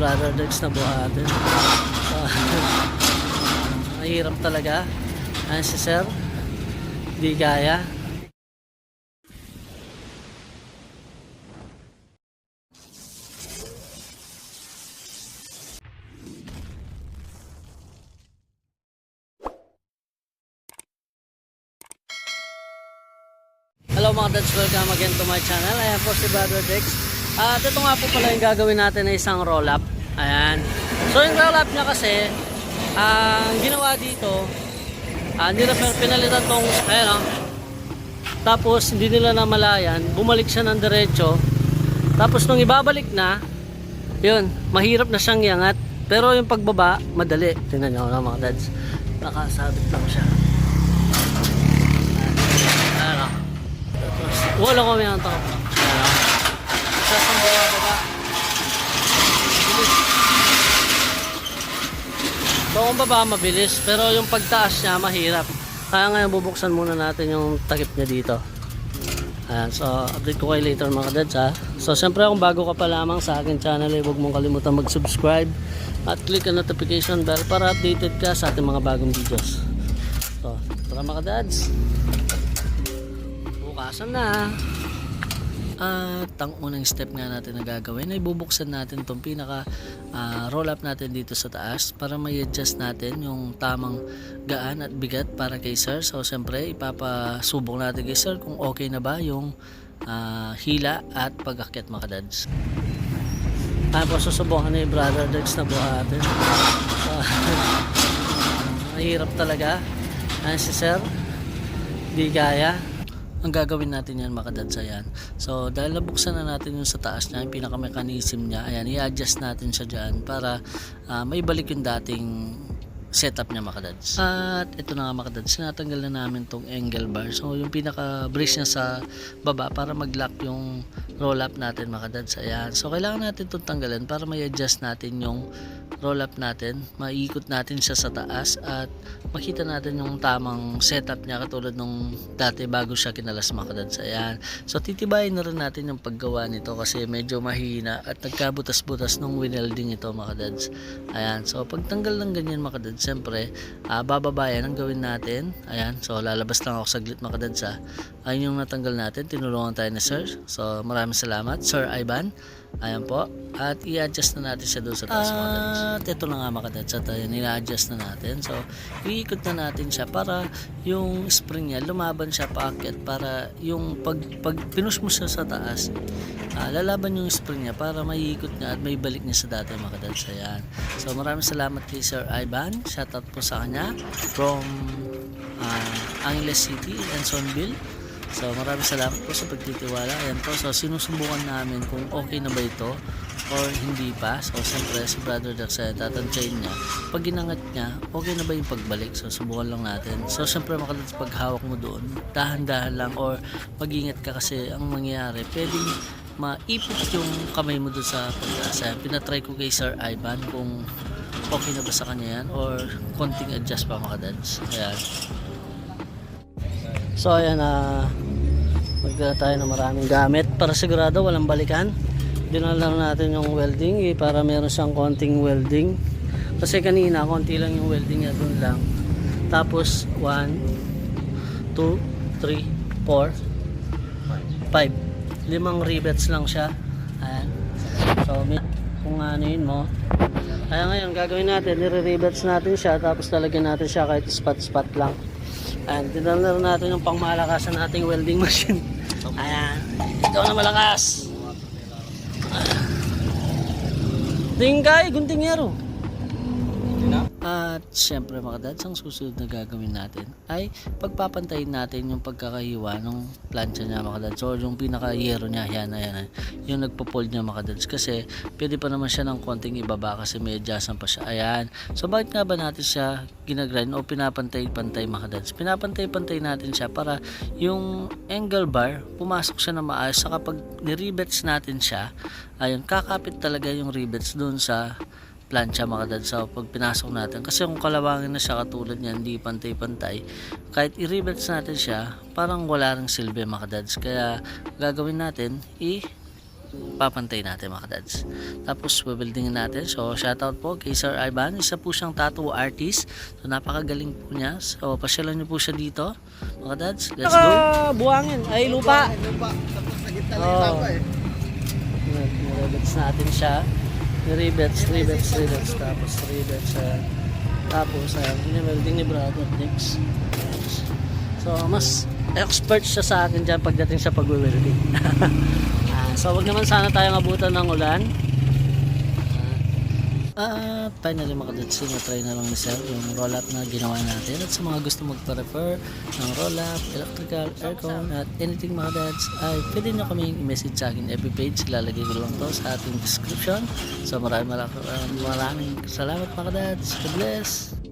brother Dex na buhatin. So, mahirap talaga. Ayan si sir. Di kaya. Hello mga dads, welcome again to my channel. Ayan po si Brother Dex. At ito nga po pala yung gagawin natin na isang roll-up. Ayan. So yung roll-up niya kasi, ang ginawa dito, ah, nila pinalitan tong, ayan o. Tapos hindi nila namalayan, bumalik siya ng diretso. Tapos nung ibabalik na, yun, mahirap na siyang iangat. Pero yung pagbaba, madali. Tingnan nyo na mga dads. Nakasabit lang siya. Ayan o. Tapos, wala ko may ang top. Ayan o. Sa isang baba. Bilis. So kung baba mabilis, pero yung pagtaas niya mahirap. Kaya ngayon bubuksan muna natin yung takip niya dito. Ayan, so update ko kayo later mga dads ha. So siyempre kung bago ka pa lamang sa akin channel, eh, huwag mong kalimutan mag-subscribe at click ang notification bell para updated ka sa ating mga bagong videos. So, tara mga dads. Bukasan na. At ang unang step nga natin na gagawin ay bubuksan natin itong pinaka ah, roll up natin dito sa taas para may adjust natin yung tamang gaan at bigat para kay sir. So siyempre ipapasubok natin kay sir kung okay na ba yung ah, hila at pag-akyat mga dads. Tapos susubukan ni brother Dex na buhatin. So, mahirap talaga. Ayan si sir. Di kaya ang gagawin natin yan makadadsa yan so dahil nabuksan na natin yung sa taas niya yung pinaka-mechanism niya ayan i-adjust natin siya dyan para ah, may balik yung dating setup niya makadads at ito na nga makadads natanggal na namin tong angle bar. So yung pinaka-brace niya sa baba para mag-lock yung roll up natin makadads ayan. So kailangan natin itong tanggalin para may adjust natin yung roll up natin maiikot natin siya sa taas at makita natin yung tamang setup niya katulad nung dati bago siya kinalas makadads ayan so titibayin na rin natin yung paggawa nito kasi medyo mahina at nagkabutas-butas nung winelding ito makadads ayan so pagtanggal ng ganyan makadads siyempre ah, bababayan ang gawin natin. Ayan so lalabas lang ako saglit makadads ha ayun yung natanggal natin tinulungan tayo ni sir. So maraming salamat sir Ivan ayan po at i-adjust na natin siya doon sa taas mga dads. At ito na nga mga dads at ayan, i-adjust na natin. So, iikot na natin siya para yung spring niya, lumaban siya paakyat para yung pag, pag pinush mo siya sa taas, ah, lalaban yung spring niya para maiikot niya at may balik niya sa dati mga dads. Ayan. So, maraming salamat kay Sir Ivan. Shoutout po sa kanya from ah, Angeles City, Ansonville. So maraming salamat po sa pagtitiwala. Ayan po. So sinusubukan namin kung okay na ba ito or hindi pa. So siyempre si Brother Dax ay tatantayin niya. Pag ginangat niya, okay na ba yung pagbalik? So subukan lang natin. So siyempre makalatas pag hawak mo doon, dahan-dahan lang or mag-ingat ka kasi ang mangyayari, pwedeng maipit yung kamay mo doon sa pagkasa. Pinatry ko kay Sir Ivan kung okay na ba sa kanya yan or konting adjust pa mga dads. Ayan. So ayan na magdala tayo ng maraming gamit para sigurado walang balikan. Dinala natin yung welding eh, para meron siyang konting welding. Kasi kanina konti lang yung welding niya dun lang. Tapos 1 2 3 4 5 limang rivets lang siya. Ayan. So kung ano yun mo. Kaya ngayon gagawin natin, nire-rivets natin siya tapos lalagyan natin siya kahit spot-spot lang. Ayan, dinala na natin yung pangmalakasan nating welding machine. Ayan, ikaw na malakas. Tingkay, gunting yaro. At syempre mga dads, ang susunod na gagawin natin ay pagpapantayin natin yung pagkakahiwa ng plancha niya mga dads or yung pinaka-yero niya, yan, yan, yung nagpo-fold niya mga dads. Kasi pwede pa naman siya ng konting ibaba kasi may adjustan pa siya, ayan. So bakit nga ba natin siya ginagrind o pinapantay-pantay mga dads? Pinapantay-pantay natin siya para yung angle bar pumasok siya na maayos. Saka pag niribets natin siya ayun, kakapit talaga yung rivets doon sa plancha mga dads so pag pinasok natin kasi kung kalawangin na siya katulad niyan hindi pantay-pantay kahit i-rivets natin siya parang wala ring silbi mga dads kaya gagawin natin i papantay natin mga dads. Tapos bubuildingin natin. So shoutout po kay Sir Ivan. Isa po siyang tattoo artist. So napakagaling po niya. So pasyalan niyo po siya dito. Mga dads, let's go. buwangin. Ay lupa. Lupa. Tapos sa gitna tapa eh. Natin siya. Niribets, ribets, ribets. Tapos ribets. Uh, tapos uh, welding ni brother Nix. So mas expert siya sa akin dyan pagdating sa pag-welding. Ah, so wag naman sana tayong abutan ng ulan. At finally mga kadutsi, na-try na lang ni Sir yung roll-up na ginawa natin. At sa mga gusto magpa-refer ng roll-up, electrical, aircon, at anything mga dads, ay pwede nyo kaming i-message sa akin every page. Ilalagay ko lang to sa ating description. So maraming maraming, maraming salamat mga dads. God bless!